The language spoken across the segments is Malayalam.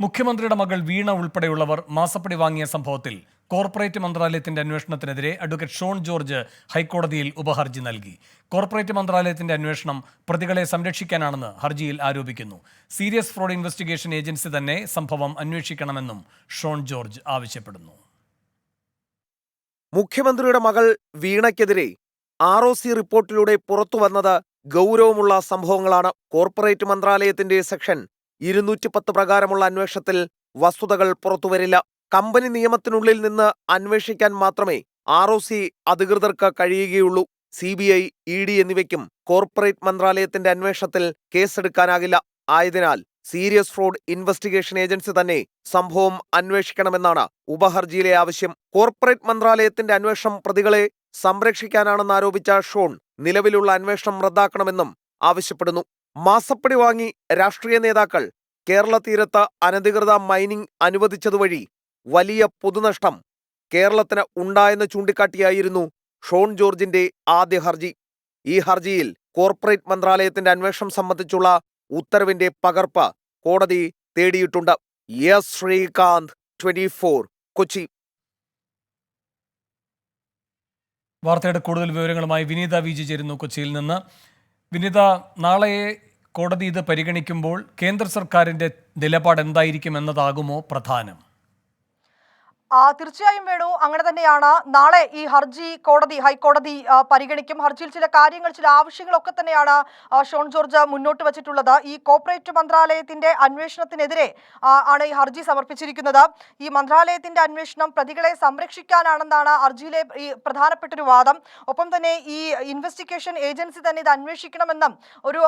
മുഖ്യമന്ത്രിയുടെ മകൾ വീണ ഉൾപ്പെടെയുള്ളവർ മാസപ്പടി വാങ്ങിയ സംഭവത്തിൽ കോർപ്പറേറ്റ് മന്ത്രാലയത്തിന്റെ അന്വേഷണത്തിനെതിരെ അഡ്വക്കേറ്റ് ഷോൺ ജോർജ് ഹൈക്കോടതിയിൽ ഉപഹർജി നൽകി. കോർപ്പറേറ്റ് മന്ത്രാലയത്തിന്റെ അന്വേഷണം പ്രതികളെ സംരക്ഷിക്കാനാണെന്ന് ഹർജിയിൽ ആരോപിക്കുന്നു. സീരിയസ് ഫ്രോഡ് ഇൻവെസ്റ്റിഗേഷൻ ഏജൻസി തന്നെ സംഭവം അന്വേഷിക്കണമെന്നും ഷോൺ ജോർജ് ആവശ്യപ്പെടുന്നു. മുഖ്യമന്ത്രിയുടെ മകൾ വീണയ്ക്കെതിരെ ആർ ഒ സി റിപ്പോർട്ടിലൂടെ പുറത്തുവന്നത് ഗൗരവമുള്ള സംഭവങ്ങളാണ് കോർപ്പറേറ്റ് മന്ത്രാലയത്തിന്റെ സെക്ഷൻ ഇരുന്നൂറ്റി പത്ത് പ്രകാരമുള്ള അന്വേഷണത്തിൽ വസ്തുതകൾ പുറത്തുവരില്ല. കമ്പനി നിയമത്തിനുള്ളിൽ നിന്ന് അന്വേഷിക്കാൻ മാത്രമേ ആർ ഒ സി അധികൃതർക്ക് കഴിയുകയുള്ളൂ. C B I E D എന്നിവയ്ക്കും കോർപ്പറേറ്റ് മന്ത്രാലയത്തിന്റെ അന്വേഷണത്തിൽ കേസെടുക്കാനാകില്ല. ആയതിനാൽ സീരിയസ് ഫ്രോഡ് ഇൻവെസ്റ്റിഗേഷൻ ഏജൻസി തന്നെ സംഭവം അന്വേഷിക്കണമെന്നാണ് ഉപഹർജിയിലെ ആവശ്യം. കോർപ്പറേറ്റ് മന്ത്രാലയത്തിന്റെ അന്വേഷണം പ്രതികളെ സംരക്ഷിക്കാനാണെന്ന് ആരോപിച്ച ഷോൺ നിലവിലുള്ള അന്വേഷണം റദ്ദാക്കണമെന്നും ആവശ്യപ്പെടുന്നു. മാസപ്പടി വാങ്ങി രാഷ്ട്രീയ നേതാക്കൾ കേരള തീരത്ത് അനധികൃത മൈനിംഗ് അനുവദിച്ചതുവഴി വലിയ പൊതുനഷ്ടം കേരളത്തിന് ഉണ്ടായെന്ന് ചൂണ്ടിക്കാട്ടിയായിരുന്നു ഷോൺ ജോർജിന്റെ ആദ്യ ഹർജി. ഈ ഹർജിയിൽ കോർപ്പറേറ്റ് മന്ത്രാലയത്തിന്റെ അന്വേഷണം സംബന്ധിച്ചുള്ള ഉത്തരവിന്റെ പകർപ്പ് കോടതി തേടിയിട്ടുണ്ട്. S Sreekanth twenty four Kochi. വാർത്തയുടെ കൂടുതൽ വിവരങ്ങളുമായി വിനീത വി ജി ചേരുന്നു കൊച്ചിയിൽ നിന്ന്. വിനീത നാളെ കോടതി ഇത് പരിഗണിക്കുമ്പോൾ കേന്ദ്ര സർക്കാരിന്റെ നിലപാട് എന്തായിരിക്കും എന്നതാകുമോ പ്രധാനം? തീർച്ചയായും വേണു. അങ്ങനെ തന്നെയാണ്. നാളെ ഈ ഹർജി കോടതി ഹൈക്കോടതി പരിഗണിക്കും. ഹർജിയിൽ ചില കാര്യങ്ങൾ ചില ആവശ്യങ്ങളൊക്കെ തന്നെയാണ് ആ, ഷോൺ ജോർജ് മുന്നോട്ട് വച്ചിട്ടുള്ളത്. ഈ കോർപ്പറേറ്റ് മന്ത്രാലയത്തിന്റെ അന്വേഷണത്തിനെതിരെ ആണ് ഈ ഹർജി സമർപ്പിച്ചിരിക്കുന്നത്. ഈ മന്ത്രാലയത്തിന്റെ അന്വേഷണം പ്രതികളെ സംരക്ഷിക്കാനാണെന്നാണ് ഹർജിയിലെ ഈ പ്രധാനപ്പെട്ടൊരു വാദം. ഒപ്പം തന്നെ ഈ ഇൻവെസ്റ്റിഗേഷൻ ഏജൻസി തന്നെ ഇത് അന്വേഷിക്കണമെന്നും ഒരു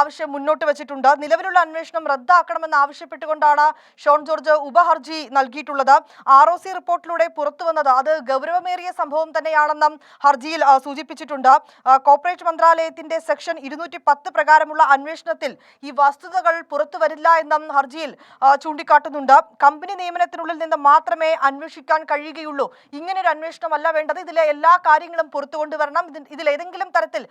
ആവശ്യം മുന്നോട്ട് വച്ചിട്ടുണ്ട്. നിലവിലുള്ള അന്വേഷണം റദ്ദാക്കണമെന്ന് ആവശ്യപ്പെട്ടുകൊണ്ടാണ് ഷോൺ ജോർജ് ഉപഹർജി നൽകിയിട്ടുള്ളത്. ആർ ഒ സി റിപ്പോർട്ടിലൂടെ പുറത്തു വന്നത്. അത് ഗൗരവമേറിയ സംഭവം തന്നെയാണെന്നും ഹർജിയിൽ സൂചിപ്പിച്ചിട്ടുണ്ട്. കോർപ്പറേറ്റ് മന്ത്രാലയത്തിന്റെ സെക്ഷൻ ഇരുന്നൂറ്റി പത്ത് പ്രകാരമുള്ള അന്വേഷണത്തിൽ ഈ വസ്തുതകൾ പുറത്തു വരില്ല എന്നും ഹർജിയിൽ ചൂണ്ടിക്കാട്ടുന്നുണ്ട്. കമ്പനി നിയമനത്തിനുള്ളിൽ നിന്ന് മാത്രമേ അന്വേഷിക്കാൻ കഴിയുകയുള്ളൂ. ഇങ്ങനൊരു അന്വേഷണമല്ല വേണ്ടത്. ഇതിലെ എല്ലാ കാര്യങ്ങളും പുറത്തു കൊണ്ടുവരണം. ഇതിൽ ഏതെങ്കിലും തരത്തിൽ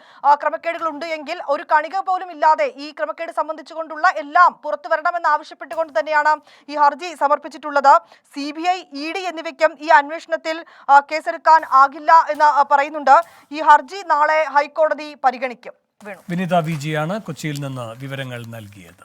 ക്രമക്കേടുകൾ ഉണ്ട് എങ്കിൽ ഒരു കണിക പോലും ഇല്ലാതെ ഈ ക്രമക്കേട് സംബന്ധിച്ചുകൊണ്ടുള്ള എല്ലാം പുറത്തു വരണമെന്ന് ആവശ്യപ്പെട്ടുകൊണ്ട് തന്നെയാണ് ഈ ഹർജി സമർപ്പിച്ചിട്ടുള്ളത്. C B I E D എന്നിവയ്ക്കും ഈ അന്വേഷണത്തിൽ കേസെടുക്കാൻ ആകില്ല എന്ന് പറയുന്നുണ്ട്. ഈ ഹർജി നാളെ ഹൈക്കോടതി പരിഗണിക്കും. വിനീത വി ജിയാണ് കൊച്ചിയിൽ നിന്ന് വിവരങ്ങൾ നൽകിയത്.